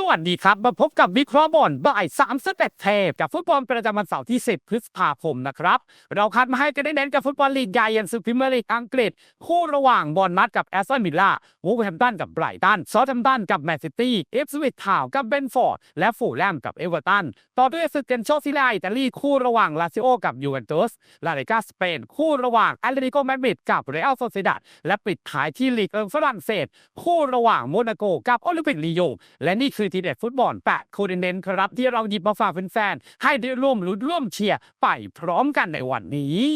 สวัสดีครับ มาพบกับวิเคราะห์บอลบ่าย3สเตปเทปกับฟุตบอลประจำวันเสาร์ที่ 10 พฤษภาคมนะครับ เราคัดมาให้กันได้เน้นกับฟุตบอลลีกใหญ่ยันสุดพรีเมียร์ลีกอังกฤษ คู่ระหว่างบอลมัดกับแอสตันวิลล่าวูฟแฮมตันกับไบรตันซอทแฮมตันกับแมนซิตี้เอฟสวิตทาวกับเบนฟอร์ดและฟูลแลมกับเอเวอร์ตันต่อด้วยศึกเกนโชซิลาอิตาลีคู่ระหว่างลาซิโอกับยูเวนตุสลาลิกาสเปนคู่ระหว่างแอตเลติโกมาดริดกับเรอัลโซเซดัดและปิดท้ายที่ลีกเอิงฝรั่งเศส คู่ระหว่างโมนาโกกับโอลิมปิกลีโยและนี่คือทีเด็ดฟุตบอลแปะโคดเน้นครับที่เราหยิบมาฝากแฟนๆให้ได้ร่วมรุ้นร่วมเชียร์ไปพร้อมกันในวันนี้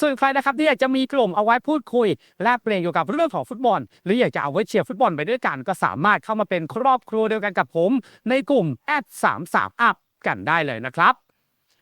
ส่วนใครนะครับที่อยากจะมีกลุ่มเอาไว้พูดคุย แลกเปลี่ยนเกี่ยวกับเรื่องของฟุตบอล หรืออยากจะเอาไว้เชียร์ฟุตบอลไปด้วยกัน ก็สามารถเข้ามาเป็นครอบครัวเดียวกันกับผม ในกลุ่มแอด33 up กันได้เลยนะครับ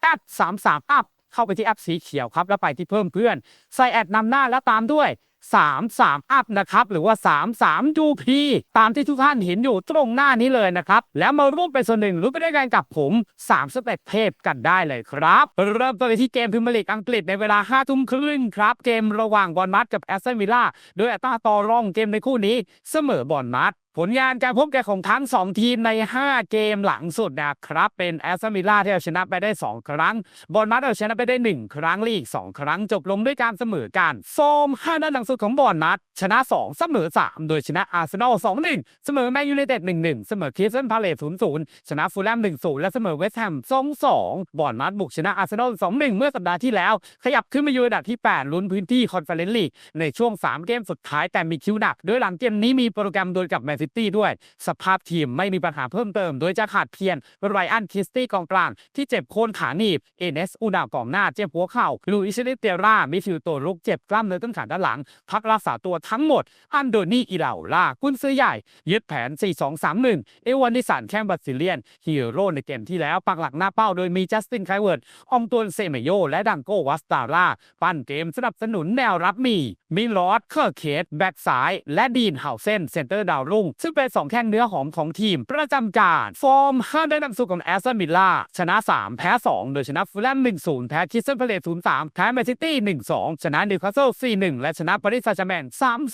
แอด33 up เข้าไปที่แอปสีเขียวครับ แล้วไปที่เพิ่มเพื่อน ใส่แอดนำหน้าแล้วตามด้วย 33 up นะครับ หรือว่า 33 UP ตามที่ทุกท่านเห็นอยู่ตรงหน้านี้เลยนะครับ แล้วมาร่วมเป็นส่วนหนึ่งรู้ไปด้วยกันกับผม 3 สเต็ปเทพกันได้เลยครับ เริ่มต้นไปที่เกมพรีเมียร์ลีกอังกฤษในเวลา 5 ทุ่มครึ่งครับ เกมระหว่างบอลมัดกับแอสตันวิลล่าโดยอัตราต่อรองเกมในคู่นี้เสมอบอลมัด ผลงานการพบกันของทั้ง 2 ทีมใน 5 เกมหลังสุดนะครับ เป็นแอสตันวิลล่าที่เอาชนะไปได้ 2 ครั้ง บอลมัดเอาชนะไปได้ 1 ครั้งลีก 2 ครั้งจบลงด้วยการเสมอกันฟอร์ม5นัดหลังสุดของบอลมัด ชนะ 2 เสมอ 3 โดยชนะอาร์เซนอล 2-1 เสมอแมนยูไนเต็ด 1-1 เสมอคริสตันพาเลส0-0 ชนะฟูลแลม 1-0 และเสมอเวสต์แฮม 2-2 บอลมัดบุกชนะอาร์เซนอล 2-1 เมื่อสัปดาห์ที่แล้ว ขยับขึ้นมาอยู่อันดับที่ 8 ลุ้นพื้นที่คอนเฟอเรนซ์ลีกในช่วง 3 เกมสุดท้ายแต่มีคิวหนักโดยหลังเกมนี้มีโปรแกรมโดยกับแมนซิตี้ด้วย สภาพทีมไม่มีปัญหาเพิ่มเติม โดยจะขาดเพียงไรอันคิสตี้กองกลางที่เจ็บโคนขาหนีบเอเนสอูดากองหน้าเจ็บหัวเข่าลูอิสเลเตรามิฟิลโตรุกเจ็บกล้ามเนื้อต้นขาด้านหลัง พักรักษาตัวทั้งหมด อันโดนี่อิเลาล่ากุนซื้อใหญ่ ยึดแผน 4-2-3-1 เอวานิสันแคมบัตซิเลียนฮีโร่ในเกมที่แล้วปักหลักหน้าเป้าโดยมีจัสตินไคเวิร์ดอองตวนเซเมโย และดังโกวัสตาร่าปั้นเกมสนับสนุนแนวรับมีมิลอดเคอร์เคสแบ็กซ้าย และดีนเฮาเซนเซนเตอร์ดาวรุ่งซึ่งเป็น2แข้งเนื้อหอมของทีมประจำการ ฟอร์ม5ได้นำสุดของแอสตันวิลล่าชนะ 3 แพ้ 2 โดยชนะฟูลแลม1-0 แพ้คิสตันพาเลส0-3 แพ้แมนซิตี้ 1-2 ชนะนิวคาสเซิล4-1 และชนะปารีสแซงต์แชร์แมง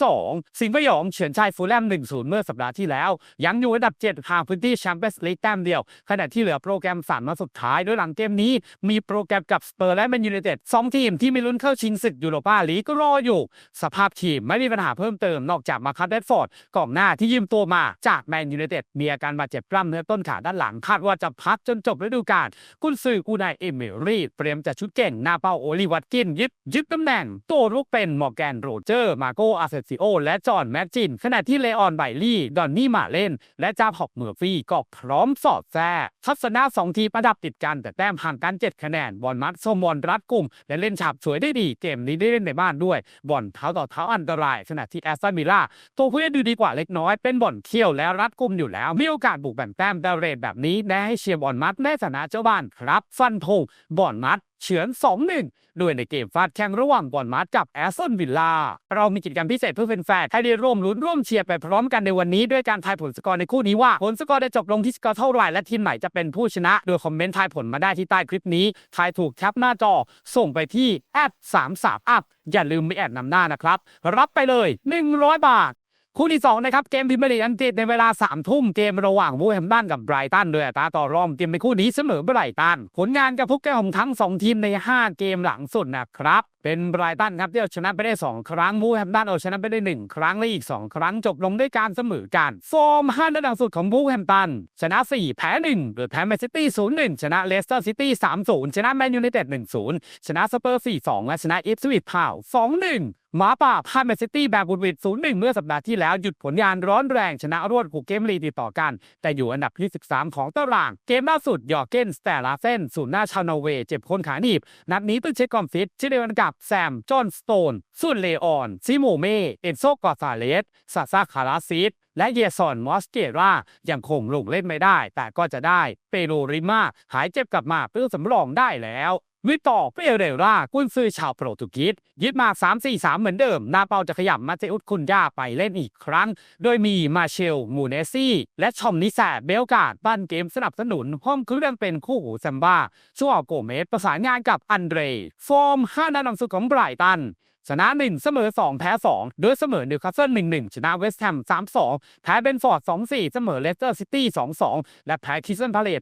3-2 สิงห์พยองเฉือนชัยฟูลแลม1-0 เมื่อสัปดาห์ที่แล้ว ยังอยู่อันดับ 7ห่างพื้นที่แชมเปี้ยนส์ลีกแต้มเดียว ขณะที่เหลือโปรแกรม3นัดสุดท้ายโดยหลังเกมนี้มีโปรแกรมกับสเปอร์และแมนยูไนเต็ดสองทีมที่มีลุ้นเข้าชิงศึกยูโรปาลีกก็รออยู่ สภาพทีมไม่มีปัญหาเพิ่มเติมนอกจากมาคัตเดดฟอร์ดกองหน้าที่ยืมตัวมาจากแมนยูไนเต็ดมีอาการบาดเจ็บกล้ามเนื้อต้นขาด้านหลัง คาดว่าจะพักจนจบฤดูกาลกุนซือกูนายเอมิรีเตรียมจะชุดเก่งหน้าเป้าโอลิวัตกินยึดยึดตำแหน่งตัวรุกเป็นมอร์แกนโรเจอร์ มาโกอาเซซิโอ และจอห์นแมกจิน ขณะที่เลออนไบลี่ ดอนนี่มาเล่น และจาฮอกเมอร์ฟี่ก็พร้อมสอดแทรกทัศนะสองทีประดับติดกันแต่แต้มห่างกัน 7 คะแนน บอลมัดสมบอลรัดกลุ่ม และเล่นฉาบสวยได้ดี เกมนี้ได้เล่นในบ้านด้วย บอลเท้าต่อเท้าอันตราย ขณะที่แอสตันวิลล่าตัวผู้เล่นดูดีกว่าเล็กน้อยเป็นบอลเขี้ยวและรัดกุมอยู่แล้ว มีโอกาสบุกแบ่งแต้มแต่เรทแบบนี้แน่ให้เชียร์บอลมัดในฐานะเจ้าบ้านครับ ฟันธงบอลมัดเฉือน 2-1 ด้วยในเกมฟาดแข่งระหว่างบอลมัดกับแอสตันวิลล่า เรามีกิจกรรมพิเศษเพื่อแฟนๆให้ได้ร่วมลุ้นร่วมเชียร์ไปพร้อมกันในวันนี้ ด้วยการทายผลสกอร์ในคู่นี้ว่า ผลสกอร์ได้จบลงที่สกอร์เท่าไหร่และทีมไหนจะเป็นผู้ชนะ โดยคอมเมนต์ทายผลมาได้ที่ใต้คลิปนี้ ทายถูกแคปหน้าจอ ส่งไปที่แอด33 up อย่าลืมไม่แอดนำหน้านะครับ รับไปเลย 100 บาท คู่ที่2นะครับเกมพรีเมียร์ลีกอังกฤษในเวลา3ทุ่มเกมระหว่างวูแฮมตันกับไบรตันโดยอัตราต่อรองเกมในคู่นี้เสมอไบรตันผลงานกับพวกแก้วของทั้ง 2 ทีมใน 5 เกมหลังสุดนะครับ เป็นไบรตันครับที่เอาชนะไปได้ 2 ครั้งวูแฮมตันเอาชนะไปได้ 1 ครั้งและอีก 2 ครั้งจบลงด้วยการเสมอกันฟอร์ม5นัดหลังสุดของวูแฮมตันชนะ 4 แพ้1โดยแพ้แมนซิตี้0-1ชนะเลสเตอร์ซิตี้3-0ชนะแมนยูไนเต็ด1-0ชนะสเปอร์4-2และชนะอิฟสวิตทาวสองหน์2-1 หมาป่าพาแมนซิตี้แบบบุดวิด0-1เมื่อสัปดาห์ที่แล้ว หยุดผลงานร้อนแรงชนะรวด6เกมลีติดต่อกัน แต่อยู่อันดับที่ 13 ของตาราง เกมล่าสุดยอร์เกนสแตลาเซนศูนย์หน้าชาวนอร์เวย์เจ็บคนขาหนีบ นัดนี้ต้องเช็คความฟิตเช่นเดียวกันกับแซม จอห์นสโตนส่วนเลออน ซิโมเม เอนโซกอซาเลสซาซาคาราซิสและเยซอนมอสเกรายังคงลงเล่นไม่ได้ แต่ก็จะได้เปโรริมาหายเจ็บกลับมาเพื่อสำรองได้แล้ว วิตอร์เปเรรากุนซือชาวโปรตุเกสยึดมา 3-4-3 เหมือนเดิม นาเปาจะขยับมาเตอุสคุนยาไปเล่นอีกครั้ง โดยมีมาเชล มูเนซี่ และชอมนิแซเบลกาดบ้านเกมสนับสนุนห้องเครื่องเป็นคู่หูซัมบ้าชัวโกเมสประสานงานกับอันเดรฟอร์ม5นัดหลังสุดของไบรตัน ชนะ 1 เสมอ 2 แพ้ 2 โดยเสมอนิวคาสเซิล1-1 ชนะเวสต์แฮม 3-2 แพ้เบนฟอร์ด 2-4 เสมอเลสเตอร์ซิตี้ 2-2 และแพ้คิสตันพาเลต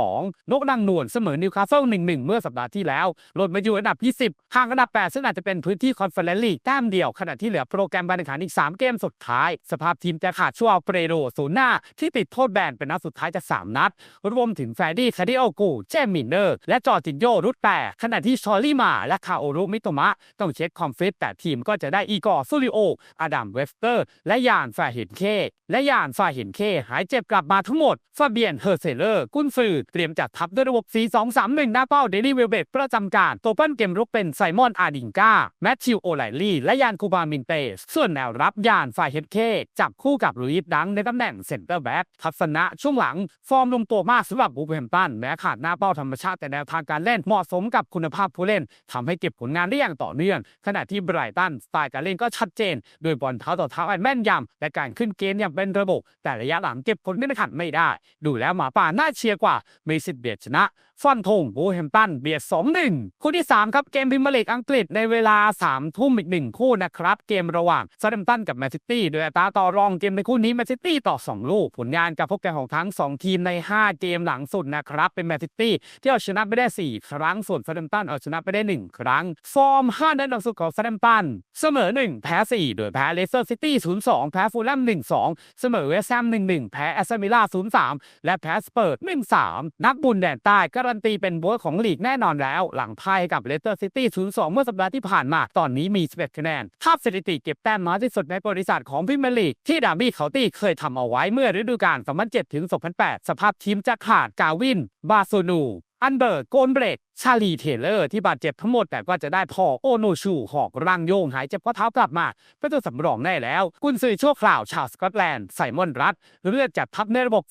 1-2 นกนางนวลเสมอนิวคาสเซิล 1-1 เมื่อสัปดาห์ที่แล้วลดมาอยู่อันดับที่10ห่างอันดับ 8 ซึ่งอาจจะเป็นพื้นที่คอนเฟอเรนซ์ลีกแต้มเดียว ขณะที่เหลือโปรแกรมการแข่งขันอีก 3 เกมสุดท้าย สภาพทีมจะขาดชัวเปรโรศูนย์หน้า ที่ติดโทษแบนเป็นนัดสุดท้ายจาก 3 นัด รวมถึงแฟรดี้คาดิโอกูเจมินเนอร์และจอร์จินโยรุดแปรขณะที่ชอลลี่มาและคาโอรุมิโตมะต้องเช็คคอมฟตแต่ทีมก็จะได้อีกอร์ซูริโออดัมเวสเตอร์ และยานฟาเห็นเค และยานฟาเห็นเค หายเจ็บกลับมาทั้งหมด ฟาเบียนเฮอร์เซเลอร์ กุนซือเตรียมจัดทัพด้วยระบบ 4-2-3-1 หน้าเป้าเดลี่เวลเบตประจำการตัวปั้นเกมรุกเป็นไซมอนอาดิงกาแมทธิวโอไลลี่และยานคูบามินเตสส่วนแนวรับยานฟาเฮดเค จับคู่กับลุยส์ดังในตำแหน่งเซนเตอร์แบ็กทัศนะช่วงหลัง ฟอร์มลงตัวมากสำหรับบูเฮมตันแม้ขาดหน้าเป้าธรรมชาติแต่แนวทางการเล่นเหมาะสมกับคุณภาพผู้เล่นทำให้เก็บผลงานได้อย่างต่อเนื่องขณะที่ไบรตันสไตล์การเล่นก็ชัดเจน โดยบอลเท้าต่อเท้าอันแม่นยำและการขึ้นเกมอย่างเป็นระบบ แต่ระยะหลังเก็บผลไม่ได้ขัดไม่ได้ ดูแล้วหมาป่าน่าเชียร์กว่ามีสิทธิ์เบียดชนะ ฟันธงบูแฮมตันเบียด2-1คู่ที่ 3 ครับ เกมพรีเมียร์ลีกอังกฤษในเวลา 3 ทุ่มอีก1คู่นะครับ เกมระหว่างซา u ดมตันกับแมนซิตี้โดยอัตราต่อรองเกมในคู่นี้แมนซิตี้ต่อ 2 ลูก ผลงานการพบกันของทั้ง 2 ทีมใน 5 เกมหลังสุดนะครับ เป็นแมนซิตี้ที่เอาชนะไปได้ 4 ครั้งส่วนซา u ดมตันเอาชนะไปได้ 1 ครั้ง ฟอร์ม5นัดหลังสุดของซา u ดมตันเสมอ 1 แพ้ 4 โดยแพ้เลสเตอร์ซิตี้0-2 แพ้ฟูลแลม1-2 เสมอเวสต์แฮม1-1 แพ้แอสตันวิลล่า0-3 และแพ้สเปิร์ต1-3 นักบุญแดนใต้การนตีเป็นบัวของลีกแน่นอนแล้ว หลังพ่ายกับเลสเตอร์ซิตี้ 0-2 เมื่อสัปดาห์ที่ผ่านมา ตอนนี้มี 11 คะแนนภาพสถิติเก็บแต้มน้อยที่สุดในบริษัทของพรีเมลีกที่ดาร์บี้เคาตี้เคยทำเอาไว้เมื่อฤดูกาล 2007ถึง2008 สภาพทีมจะขาดกาวิน บาโซนู อันเบอร์โกนเบรกชาลีเทเลอร์ที่บาดเจ็บทั้งหมดแต่ก็จะได้พอโอโนชูหอกร่างโยงหายเจ็บข้อเท้ากลับมาเป็นตัวสำรองได้แล้ว กุนซือชั่วคราวชาวสกอตแลนด์ไซมอนรัตเลือกจัดทัพในระบบ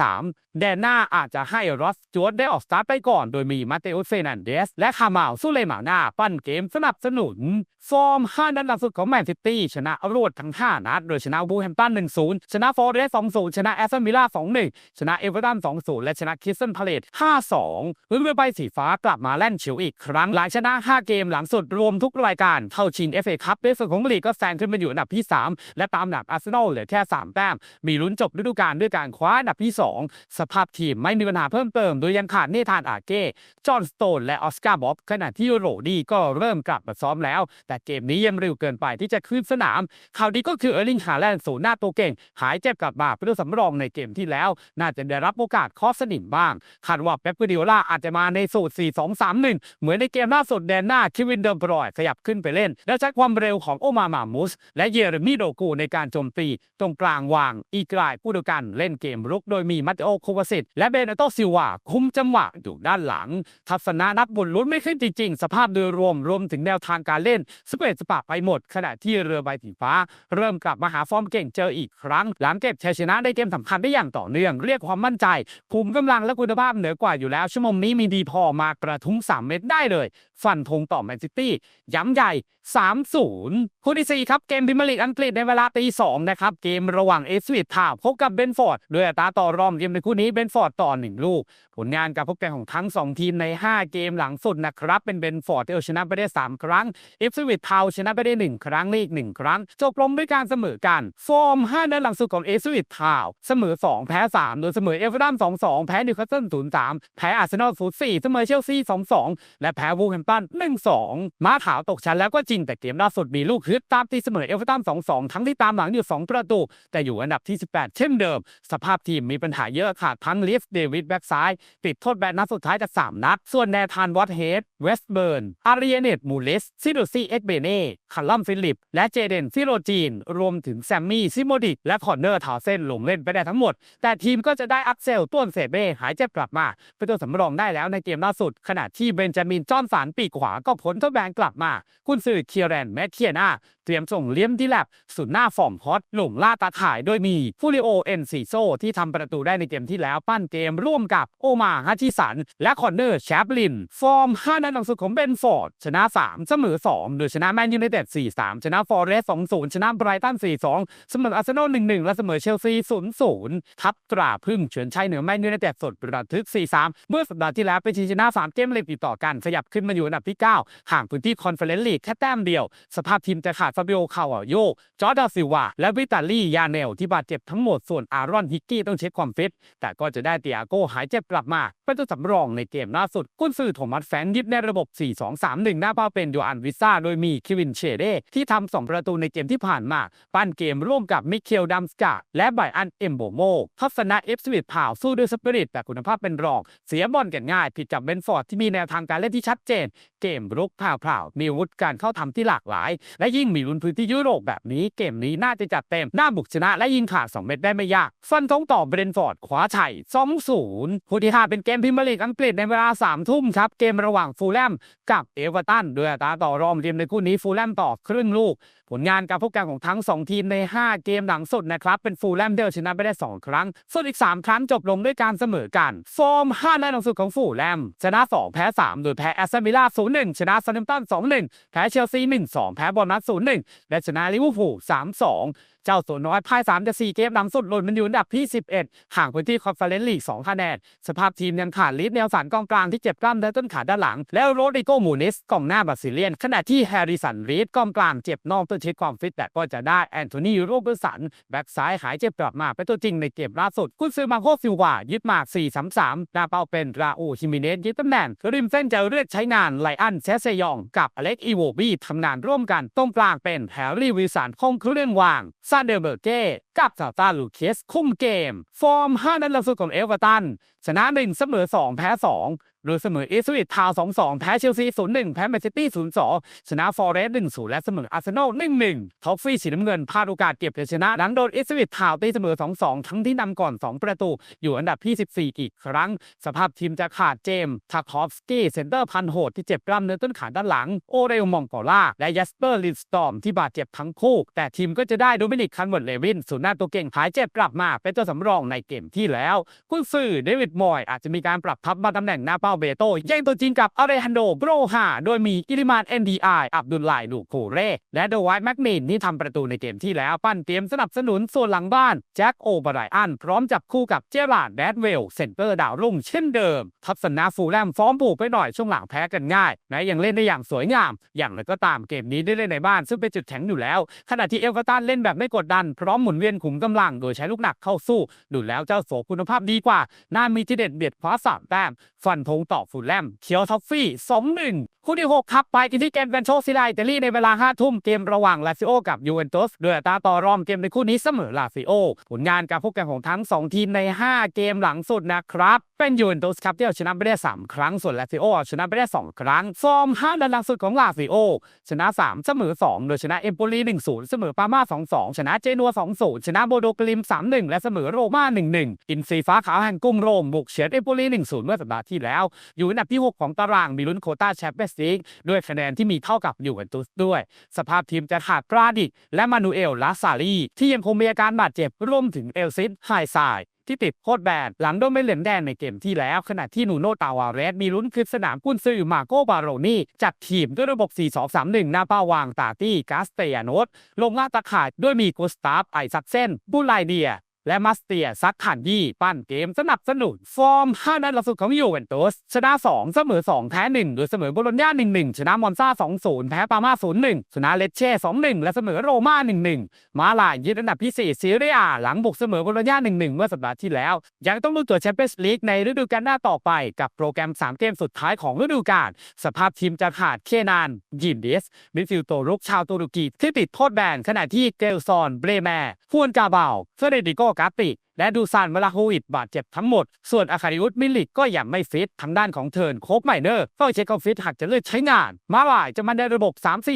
3-4-3 แดนหน้าอาจจะให้รอสจวดได้ออกสตาร์ทไปก่อน โดยมีมาเตอุสเฟนันเดส และคามาลสุเลมานาปั้นเกมสนับสนุนฟอร์ม 5 นัดหลังสุดของแมนซิตี้ชนะรวดทั้ง 5 นัด โดยชนะบูแฮมตัน 1-0 ชนะฟอร์เรส2-0 ชนะแอสตันวิลล่า 2-1 ชนะเอเวอร์ตัน 2-0 และชนะคิสตันพาเลต5-2เรือใบสีฟ้ากลับมาแล่นเฉียวอีกครั้ง หลังชนะ 5 เกมหลังสุดรวมทุกรายการ เข้าชิง FA คัพในส่วนของลีกก็แซงขึ้นมาอยู่อันดับที่ 3 และตามหลังอาร์เซนอลเหลือแค่ 3 แต้ม มีลุ้นจบฤดูกาลด้วยการคว้าอันดับที่ 2 สภาพทีมไม่มีปัญหาเพิ่มเติม โดยยังขาดเนธานอาเก้ จอห์นสโตน และออสการ์บ๊อบขณะที่โรดี้ก็เริ่มกลับมาซ้อมแล้วแต่เกมนี้ยังเร็วเกินไปที่จะขึ้นสนาม ข่าวดีก็คือเออร์ลิง ฮาแลนด์ศูนหน้าตัวเก่ง หายเจ็บกลับมาเพื่อสำรองในเกมที่แล้ว น่าจะได้รับโอกาสคอสนิมบ้างคาดว่าเป๊ปกวาร์ดิโอลาอาจจะมาในสูตร 4-2-3-1 เหมือนในเกมล่าสุดแดนหน้าคิวินเดิมบรอยขยับขึ้นไปเล่น และใช้ความเร็วของโอมามามุส และเยเรมีโดกูในการโจมตีตรงกลางวาง อีกรายผู้เดียวกันเล่นเกมรุกโดยมีมัตโอโควาสิตและเบเนโตซิลวาคุมจังหวะอยู่ด้านหลัง ทัศนะนักบุญลุ้นไม่ขึ้นจริงๆ สภาพโดยรวมรวมถึงแนวทางการเล่นสเปรดสปะไปหมด ขณะที่เรือใบสีฟ้า เริ่มกลับมาหาฟอร์มเก่งเจออีกครั้ง หลังเก็บชัยชนะในเกมสำคัญได้อย่างต่อเนื่อง เรียกความมั่นใจภูมิกำลังและคุณภาพเหนือกว่าอยู่แล้ว ชั่วโมงนี้มีดีพอมากระทุ้ง 3 เม็ดได้เลย ฟันธงต่อแมนซิตี้ย้ำใหญ่ 3-0 คู่ที่ 4 ครับ เกมพรีเมียร์ลีกอังกฤษในเวลาตี2นะครับ เกมระหว่างเอสวิททาวพบกับเบนฟอร์ดด้วยอัตราต่อรองเกมในคู่นี้เบนฟอร์ดต่อ 1 ลูก ผลงานการพบกันของทั้ง 2 ทีมใน 5 เกมหลังสุดนะครับเป็นเบนฟอร์ดที่เอาชนะไปได้ 3 ครั้งเอฟวิททาวชนะไปได้ 1 ครั้งลีก 1 ครั้ง จบลงด้วยการเสมอกัน ฟอร์ม 5 นัดหลังสุดของเอฟวิททาวเสมอ 2 แพ้ 3 โดยเสมอเอเวอร์ตัน2-2 แพ้นิวคาสเซิล0-3 แพ้อาร์เซนอล0-4 เสมอเชลซี2-2 และแพ้วูลแฮมตัน1-2 ม้าขาวตกชั้นแล้วก็จริงแต่เกมล่าสุดมีลูกฮึดตามตีเสมอเอเวอร์ตัน2-2 ทั้งที่ตามหลังอยู่ 2 ประตู แต่อยู่อันดับที่ 18 เช่นเดิม สภาพทีมมีปัญหาเยอะขาดทั้งลิฟเดวิดแบ็กซ้าย ติดโทษแบนนัดสุดท้ายจาก3นัด ส่วนแนทานวอตเฮดเวสเบิร์นอารีเนตมูเลสซิโดซีเอ็กเบเน่คัลลัมฟิลิป และเจเดนซิโรจีน รวมถึงแซมมี่ซิโมดิกและคอนเนอร์ทาวเซนลงเล่นไปได้ทั้งหมด แต่ทีมก็จะได้อักเซลต้วนเซเบ้หายเจ็บกลับมา เป็นตัวสำรองได้แล้วในเกมล่าสุด ขณะที่เบนจามินจอนสันปีกขวาก็พ้นทดแบนกลับมาคุณสื่อเคียรนแมทเทียนา รียมส่งเลี้ยมที่แลบสุดหน้าฟอร์มฮอตหลงล่าตาข่ายโดยมีฟูริโอเอ็นซีโซที่ทำประตูได้ในเกมที่แล้วปั้นเกมร่วมกับโอมาฮัชิสัน และคอนเนอร์แชปลิน ฟอร์ม 5 นัดหลังสุดของเบนฟอร์ด ชนะ 3 เสมอ 2 โดยชนะแมนยูไนเต็ด 4-3 ชนะฟอร์เรสต์2-0 ชนะไบรตัน 4-2 เสมออาร์เซนอล 1-1 และเสมอเชลซี 0-0 ทับตราพึ่งเฉือนชัยเหนือแมนยูไนเต็ดสดประทึก 4-3 เมื่อสัปดาห์ที่แล้วเป็นชนะ 3 เกมเล็กติดต่อกันขยับขึ้นมาอยู่อันดับที่ 9 ห่างพื้นที่คอนเฟอเรนซ์ลีกแค่แต้มเดียว สภาพทีมจะขาดาบิโอคาวาโยจอร์ดาซิวา และวิตาลียาเนลที่บาดเจ็บทั้งหมดส่วนอารอนฮิกกี้ต้องเช็คความฟิตแต่ก็จะได้เตียโก้หายเจ็บกลับมา เป็นตัวสำรองในเกมล่าสุด กุนซือโทมัสแฟนยึดในระบบ 4-2-3-1 หน้าเป้าเป็นโยอันวิซ่า โดยมีคิวินเชเดที่ทำ2ประตูในเกมที่ผ่านมา ปั้นเกมร่วมกับมิเคลดัมสกาและไบอันเอมโบโมทัศนะเอฟสวิตผ่าวสู้ด้วยสปิริตแต่คุณภาพเป็นรอง เสียบอลกันง่าย ผิดจากเบนฟอร์ดที่มีแนวทางการเล่นที่ชัดเจน เกมรุกผ่าวมีวุธการเข้าทำที่หลากหลาย และยิ่งมีลุ้นพื้นที่ยุโรปแบบนี้เกมนี้น่าจะจัดเต็มหน้าบุกชนะและยิงขาด2เม็ดได้ไม่ยากฟันธงต่อเบรนฟอร์ดคว้าชัย2-0ผู้ที่ห้าเป็นเกมพรีมียร์ลีกอังกฤษในเวลา3ทุ่มครับ เกมระหว่างฟูลแลมกับเอเวอร์ตันด้วยตาต่อรองเรียมในคู่นี้ฟูลแลมต่อครึ่งลูก ผลงานการพบกันของทั้ง 2 ทีมใน 5 เกมหลังสุดนะครับ เป็นฟูลแลมเดียวชนะไปได้ 2 ครั้ง ส่วนอีก 3 ครั้งจบลงด้วยการเสมอกันฟอร์ม5นัดหลังสุดของฟูลแลมชนะ 2 แพ้ 3 โดยแพ้แอสตันวิลล่า0-1 ชนะซันนิมตัน2-1 แพ้เชลซี1-2 แพ้บอลนัส0-1 และชนะลิเวอร์พูล3-2เจ้าตัวน้อยพ่าย3จาก4เกมหลังสุดหล่นมันอยู่อันดับที่ 11 ห่างพื้นที่คอนเฟอเรนซ์ลีก2คะแนน สภาพทีมยังขาดลิสแนวสันกองกลางที่เจ็บกล้ามเนื้อต้นขาด้านหลัง แล้วโรดริโกมูนิสกองหน้าบราซิเลียน ขณะที่แฮร์ริสันรีดกองกลางเจ็บนอกต้องเช็คความฟิตแต่ก็จะได้แอนโทนีโรเบอร์สันแบ็กซ้ายหายเจ็บกลับมาเป็นตัวจริงในเกมล่าสุดคุณซื้อมาโคซิลวายึดมาก4-3-3หน้าเป้าเป็นราอูฮิมิเนสยึดตำแหน่งริมเส้นจะเลือกใช้งานไลอันเซเซยอง กับอเล็กอีโวบี้ทำงานร่วมกันตรงกลางเป็นแฮร์รี่วิสันคงเครื่องวางซานเดอร์เบอร์เก้กับซาตาลูเคส คุ้มเกม ฟอร์ม 5 นัดล่าสุดของเอเวอร์ตัน ชนะ 1 เสมอ 2 แพ้ 2 โดยเสมอเอสวิตทาว2-2แพ้เชลซี0-1แพ้แมนซิตี้0-2ชนะฟอร์เรสต์1-0และเสมออาร์เซนอล1-1ท็อฟฟี่สีน้ำเงินพลาดโอกาสเก็บชัยชนะ หลังโดนเอสวิตทาวตีเสมอ2-2ทั้งที่นำก่อน2ประตู อยู่อันดับที่14อีกครั้ง สภาพทีมจะขาดเจมส์ทาคอฟสกี้เซนเตอร์พันโหดที่เจ็บกล้ามเนื้อต้นขาด้านหลังโอเรลมองโกล่าและยัสเปอร์ลินสตอมที่บาดเจ็บทั้งคู่ แต่ทีมก็จะได้โดมินิกคันเวิร์ดเลวินศูนย์หน้าตัวเก่งหายเจ็บกลับมาเป็นตัวสำรองในเกมที่แล้วกุนซือเดวิดมอยอาจจะมีการปรับทับมาตำแหน่งหน้าเป้าเบโต้แย่งตัวจริงกับอาเรฮันโดโบรฮาโดยมีกิลิมานเอ็นดีไออับดุลไลลูโคเรและเดอะไวท์แมกนีนที่ทำประตูในเกมที่แล้วปั้นเตรียมสนับสนุนส่วนหลังบ้านแจ็คโอบรายอันพร้อมจับคู่กับเจอราดแดดเวลเซนเตอร์ดาวรุ่งเช่นเดิม ทัศนะฟูลแลมฟ้อมบุกไปหน่อยช่วงหลังแพ้กันง่ายแม้ยังเล่นได้อย่างสวยงาม อย่างไรก็ตามเกมนี้ได้เล่นในบ้านซึ่งเป็นจุดแข็งอยู่แล้ว ขณะที่เอเวอร์ตันเล่นแบบไม่กดดัน พร้อมหมุนเวียนขุมกำลังโดยใช้ลูกหนักเข้าสู้ ดูแล้วเจ้าโสคุณภาพดีกว่าน่ามีทีเด็ดเบียดคว้าสามแต้มฟันธงต่อฟูลแลมเคียวท็อฟฟี่สองหนึ่ง คู่ที่ 6 ครับ ไปกันที่เกมแวนโชซิลาอิตาลีในเวลา 5 ทุ่มเกมระหว่างลาซิโอกับยูเวนตุสโดยอัตาต่อรองเกมในคู่นี้เสมอลาซิโอผลงานการพบกันของทั้ง 2 ทีมใน 5 เกมหลังสุดนะครับ เป็นยูเวนตุสครับที่เอาชนะไปได้ 3 ครั้งส่วนลาซิโอเอาชนะไปได้ 2 ครั้งฟอร์ม5นัดหลังสุดของลาซิโอชนะ 3 เสมอ 2 โดยชนะเอมโปลี1-0 เสมอปาม่า2-2 ชนะเจนัว2-0 ชนะโบโดกลิม 3-1 และเสมอโรม่า 1-1 อินซีฟ้าขาวแห่งกรุงโรมบุกเฉือนเอมโปลี1-0 เมื่อสัปดาห์ที่แล้วอยู่อันดับที่ 6 ของตารางมีลุ้นโคต้าแชมเปี้ยนส์ลีกด้วยคะแนนที่มีเท่ากับยูเวนตุสด้วย สภาพทีมจะขาดปราดิกและมานูเอลลาซารีที่ยังคงมีอาการบาดเจ็บรวมถึงเอลซิสไฮซด์ที่ติดโทษแบนหลังโดนไม่เหลืองแดงในเกมที่แล้ว ขณะที่นูโนตาวาเรสมีลุ้นคืนสนามกุนซือมาโกบาโรนีจัดทีมด้วยระบบ 4-2-3-1 หน้าเป้าวางตาตี้กาสเตียโนสลงล่าตะข่ายด้วยมีกุสตาฟไอซักเซนบูไลเดีย และมัสเตียซักขันยี่ปั้นเกมสนับสนุน ฟอร์ม 5 นัดลังสุดของยูเวนตุสชนะ 2 เสมอ 2 แพ้ 1 โดยเสมอโบโลญญา 1-1 ชนะมอนซา2-0 แพ้ปามา0-1 ชนะเลเช่ 2-1 และเสมอโรม่า 1-1 มาลายยึดอันดับที่4ซีเรียหลังบุกเสมอโบโลญญา 1-1 เมื่อสัปดาห์ที่แล้ว ยังต้องลุ้นตัวแชมเปี้ยนส์ลีกในฤดูกาลหน้าต่อไป กับโปรแกรม 3 เกมสุดท้ายของฤดูกาลสภาพทีมจะขาดเคนานยินเดสมิดฟิลด์ตัวรุกชาวตุรกีที่ติดโทษแบนขณะที่เกลซอนเบรแมร์ฮวนกาบาเฟเดริโกกาติและดูซานมาลาโฮวิดบาดเจ็บทั้งหมด ส่วนอาคาริอุสมิลิกก็ยังไม่ฟิตทางด้านของเทิร์นโคบไมเนอร์ก็เช็คความฟิตหากจะเลือกใช้งาน มาลายจะมาในระบบ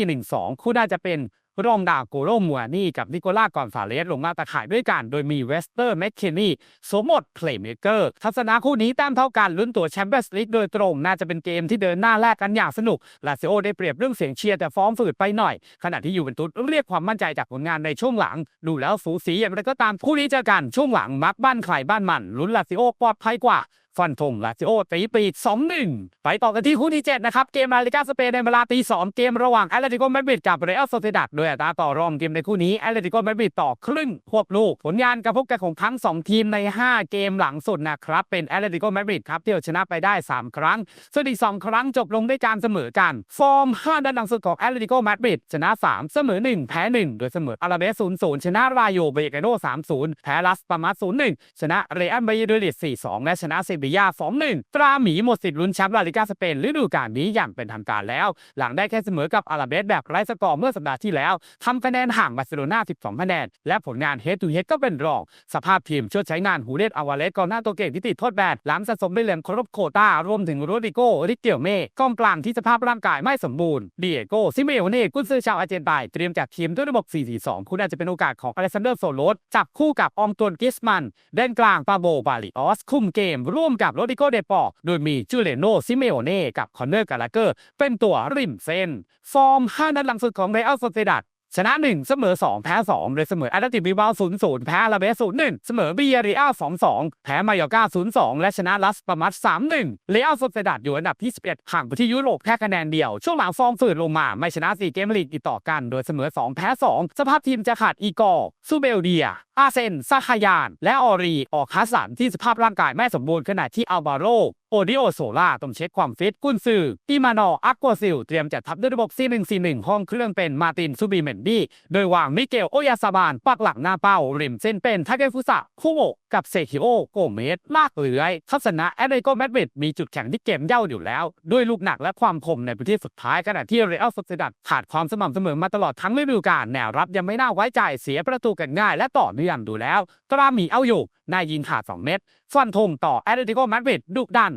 3-4-1-2 คู่น่าจะเป็น รองดาวโกโรมัวนี่กับนิโคล่ากอนซาเลสลงมาตะข่ายด้วยกัน โดยมีเวสเตอร์แมคเคนนี่สมบทเพลย์เมเกอร์ทัศนะคู่นี้แต้มเท่ากันลุ้นตัวแชมเปี้ยนส์ลีกโดยตรงน่าจะเป็นเกมที่เดินหน้าแลกกันอย่างสนุกลาซิโอได้เปรียบเรื่องเสียงเชียร์แต่ฟอร์มฝืดไปหน่อย ขณะที่ยูเวนตุสเรียกความมั่นใจจากผลงานในช่วงหลัง ดูแล้วสูสีอย่างไรก็ตามคู่นี้เจอกันช่วงหลังมักบ้านใครบ้านมันลุ้นลาซิโอปลอดภัยกว่า ฟันธงลาซิโอตีปีด2-1ไปต่อกันที่คู่ที่ 7 นะครับ เกมลาลิกาสเปนในเวลาตี2เกมระหว่างแอตเลติโกมาดริดกับเรอัลโซเซดัดโดยอัตราต่อรองเกมในคู่นี้แอตเลติโกมาดริดต่อครึ่งควบลูก ผลงานการพบกันของทั้ง 2 ทีมใน 5 เกมหลังสุดนะครับ เป็นแอตเลติโกมาดริดครับที่เอาชนะไปได้ 3 ครั้งส่วนอีก 2 ครั้งจบลงด้วยการเสมอกัน ฟอร์ม5ด้านหลังสุดของแอตเลติโกมาดริดชนะ 3 เสมอ 1 แพ้ 1 โดยเสมออาราเบส0-0ชนะรายโยเบเกโน3-0แพ้ลัสปามาส0-1ชนะเรอัลบายิโดริด4-2และชนะเซบยา2-1ตราหมีหมดสิทธิ์ลุ้นแชมป์ลาลิกาสเปนฤดูกาลนี้อย่างเป็นทางการแล้ว หลังได้แค่เสมอกับอาราเบสแบบไร้สกอร์เมื่อสัปดาห์ที่แล้วทำคะแนนห่างบาร์เซโลนา 12 คะแนน และผลงานเฮดทูเฮดก็เป็นรอง สภาพทีมช่วยใช้งานฮูเดตอาวาเลสกองหน้าตัวเก่งที่ติดโทษแบนหลังสะสมได้เหรียญครบโคต้ารวมถึงโรดิโกริเตียวเม่กองกลางที่สภาพร่างกายไม่สมบูรณ์เดิเอโกซิเมโอเน่กุนซือชาวอาร์เจนไตเตรียมจัดทีมด้วยระบบ 4-4-2 คุณอาจจะเป็นโอกาสของอเล็กซานเดอร์โซโลสจับคู่กับอองตวนกิสมันเด่นกลางปาโบบาลิออสคุมเกมร่วมกับโรดิโกเดปอร์โดยมีจูเลโนซิเมโอเน่กับคอนเนอร์กาลาเกอร์ เป็นตัวริมเส้น ฟอร์ม 5 นัดหลังสุดของเรอัลโซเซดัดชนะ 1 เสมอ 2 แพ้ 2 โดยเสมออาร์ติบิบาล0-0 แพ้ลาเบส0-1 เสมอบียาริอา2-2 แพ้มายอกา0-2 และชนะลัสปามัส3-1เรอัลโซเซดัดอยู่อันดับที่ 11 ห่างไปที่ยุโรปแค่คะแนนเดียว ช่วงหลังฟอร์มฝืดลงมา ไม่ชนะ 4 เกมลีกติดต่อกัน โดยเสมอ 2 แพ้ 2 สภาพทีมจะขาดอีกอร์ซูเบลเดียอาเซนซาคายาน และออรีออกคาสันที่สภาพร่างกายไม่สมบูรณ์ขณะที่อัลบาโรโอดิโอโซล่าต้องเช็คความฟิตกุนซือติมานออักกัวซิล เตรียมจัดทัพด้วยระบบ4-1-4-1 ห้องเครื่องเป็นมาตินซูบิเมนดี้ โดยวางมิเกลโอยาซาบาน ปักหลักหน้าเป้า ริมเส้นเป็นทาเกฟุสะคุโมะ กับเซคิโอโกเมสลากเลื้อยทัศนะแอตเลติโกมดริดมีจุดแข็งที่เกมเย่าอยู่แล้ว ด้วยลูกหนักและความคมในพื้นที่สุดท้ายขณะที่เรอัลสซิดัดขาดความสม่ำเสมอมาตลอดทั้งฤดูกาลแนวรับยังไม่น่าไว้ใจเสียประตูกันง่าย และต่อเนื่องดูแล้วตราหมีเอาอยู่นายยิงขาด2เม็ด ฟันธงต่อแอตเลติโกมาดริดดุดัน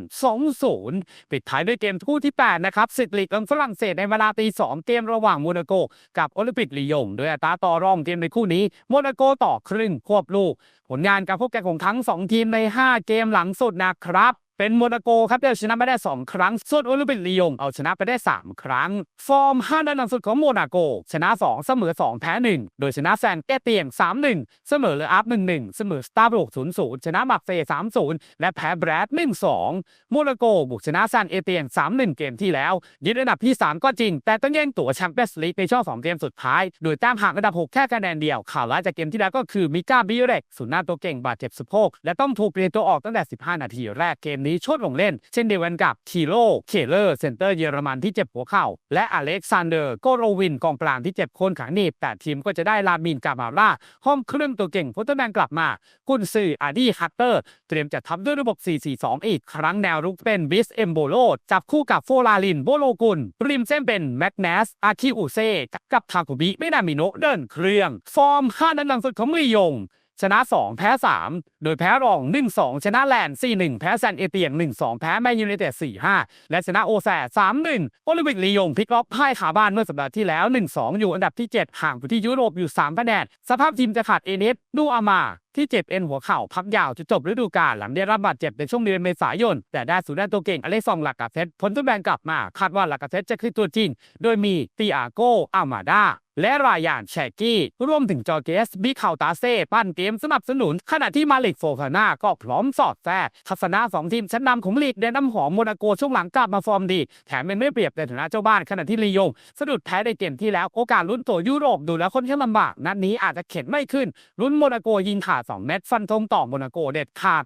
2-0 ปิดท้ายด้วยเกมคู่ที่ 8 นะครับสิทธิ์ลีกฝรั่งเศสในเวลาตี 2 เกมระหว่างโมนาโก กับโอลิมปิกลียงโดยอัตราต่อรองเกมในคู่นี้โมนาโกต่อครึ่งควบลูก ผลงานการพบกันของทั้ง 2 ทีมใน 5 เกมหลังสุดนะครับ เป็นโมนาโกครับที่เอาชนะไปได้ 2 ครั้ง ส่วนโอลิมปิกลียงเอาชนะไปได้ 3 ครั้ง ฟอร์ม5นัดหลังสุดของโมนาโก ชนะ 2 เสมอ 2 แพ้ 1 โดยชนะแซนเกเตียง 3-1 เสมอเลออัพ 1-1 เสมอสตาร์บรก0-0 ชนะมักเฟย์3-0 และแพ้แบรด 1-2 โมนาโกบุกชนะแซนเอเตียง 3-1 เกมที่แล้ว ยึดอันดับที่ 3 ก็จริง แต่ต้องแย่งตั๋วแชมเปี้ยนส์ลีกในช่วง2เกมสุดท้าย โดยแต้มห่างอันดับ 6 แค่คะแนนเดียว ข่าวร้ายจากเกมที่แล้วก็คือมิก้าบิเรกสุนหน้าตัวเก่งบาดเจ็บสะโพกและต้องถูกเปลี่ยนตัวออกตั้งแต่ 15 นาทีแรกเกมนี้ชดลงเล่น เช่นเดียวกันกับทีโร่เคเลอร์เซนเตอร์เยอรมันที่เจ็บหัวเข่า และอเล็กซานเดอร์โกโรวินกองกลางที่เจ็บโคนขาหนีบ แต่ทีมก็จะได้ลามินกามาร่าห้องเครื่องตัวเก่งโพเตอร์แมนกลับมา กุนซืออาดี้ฮัตเตอร์ เตรียมจะทำด้วยระบบ 4-4-2 อีก ครั้งแนวรุกเป็นบิสเอมโบโลจับคู่กับโฟลาลินโบโลกุลริมเส้นเป็นแม็กนัสอาคิอุเซกับทาคุบิไม่นามิโนเดินเครื่อง ฟอร์ม5นัดหลังสุดของลียง ชนะ 2 แพ้ 3 โดยแพ้รอง 1-2 ชนะแลนด์ 4-1 แพ้แซนเอเตียง 1-2 แพ้แมนยูไนเต็ด 4-5 และชนะโอแซ3-1 โอลิมปิกลียงพลิกล็อกพ่ายขาบ้านเมื่อสัปดาห์ที่แล้ว 1-2 อยู่อันดับที่ 7 ห่างไปที่ยุโรปอยู่3คะแนนสภาพทีมจะขาดเอเนสดูอามาที่เจ็บเอ็นหัวเข่าพักยาวจะจบฤดูกาลหลังได้รับบาดเจ็บในช่วงเดือนเมษายน แต่ได้สูนย์ด้านตัวเก่งอเล็กซองหลักกาเซตพ้นตัวแบนกลับมา คาดว่าหลักกาเซตจะคือตัวจริง โดยมีตีอาโกอามาดา และรายานแชกกี้รวมถึงจอร์เกสบิคาตาเซ่ปั้นเกมสนับสนุน ขณะที่มาลิกโฟฟาน่าก็พร้อมสอดแทรกทัศนะสองทีมชั้นนำของลีกแดนน้ำหอมโมนาโกช่วงหลังกลับมาฟอร์มดี แถมเป็นไม่เปรียบในฐานะเจ้าบ้านขณะที่ลียงสะดุดแพ้ในเกมที่แล้วโอกาสลุ้นตัวยุโรปดูแล้วค่อนข้างลำบาก นัดนี้อาจจะเข็นไม่ขึ้นลุ้นโมนาโกยิงขาด2เม็ดฟันธงต่อโมนาโกเด็ดขาด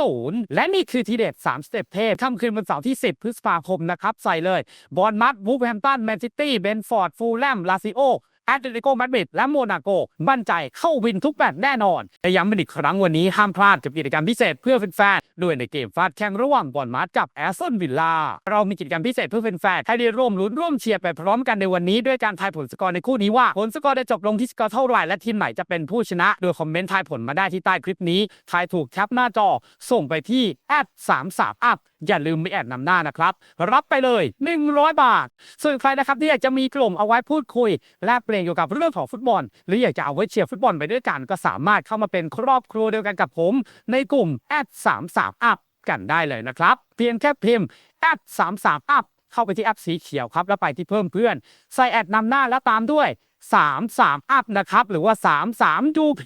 2-0 และนี่คือทีเด็ด3สเต็ปเทพค่ำคืนวันเสาร์ที่ 10 พฤษภาคมนะครับใส่เลยบอลมัดวูฟแฮมตันแมนซิตี้เบนฟอร์ดฟูลแลมลาซิโอ แอตเลติโกมาดริดและโมนาโกมั่นใจเข้าวินทุกแมตช์แน่นอนและย้ำเป็นอีกครั้งวันนี้ห้ามพลาดกับกิจกรรมพิเศษเพื่อแฟนๆด้วยในเกมฟาดแข่งระหว่างบอลมาร์กับแอสตันวิลล่าเรามีกิจกรรมพิเศษเพื่อแฟนๆให้ได้ร่วมลุ้นร่วมเชียร์ไปพร้อมกันในวันนี้ด้วยการทายผลสกอร์ในคู่นี้ว่าผลสกอร์ได้จบลงที่สกอร์เท่าไหร่และทีมไหนจะเป็นผู้ชนะ โดยคอมเมนต์ทายผลมาได้ที่ใต้คลิปนี้ทายถูกแคปหน้าจอ ส่งไปที่แอด3 3 up อย่าลืมไม่แอดนำหน้านะครับ รับไปเลย 100 บาท ส่วนใครนะครับที่อยากจะมีกลุ่มเอาไว้พูดคุยแลกเปลี่ยนเกี่ยวกับเรื่องของฟุตบอล หรืออยากจะเอาไว้เชียร์ฟุตบอลไปด้วยกัน ก็สามารถเข้ามาเป็นครอบครัวเดียวกันกับผม ในกลุ่มแอด33 up กันได้เลยนะครับ เพียงแค่พิมพ์แอด33 up เข้าไปที่แอปสีเขียวครับแล้วไปที่เพิ่มเพื่อน ใส่แอดนำหน้าแล้วตามด้วย 3 3 อัพนะครับ หรือว่า 33 UP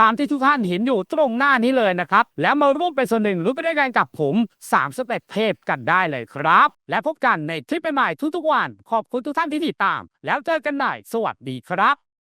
ตามที่ทุกท่านเห็นอยู่ตรงหน้านี้เลยนะครับ แล้วมาร่วมเป็นส่วนหนึ่งรู้ไปด้วยกันกับผม 3 สเต็ปเทพกันได้เลยครับ และพบกันในทริปใหม่ๆทุกๆวัน ขอบคุณทุกท่านที่ติดตาม แล้วเจอกันใหม่สวัสดีครับ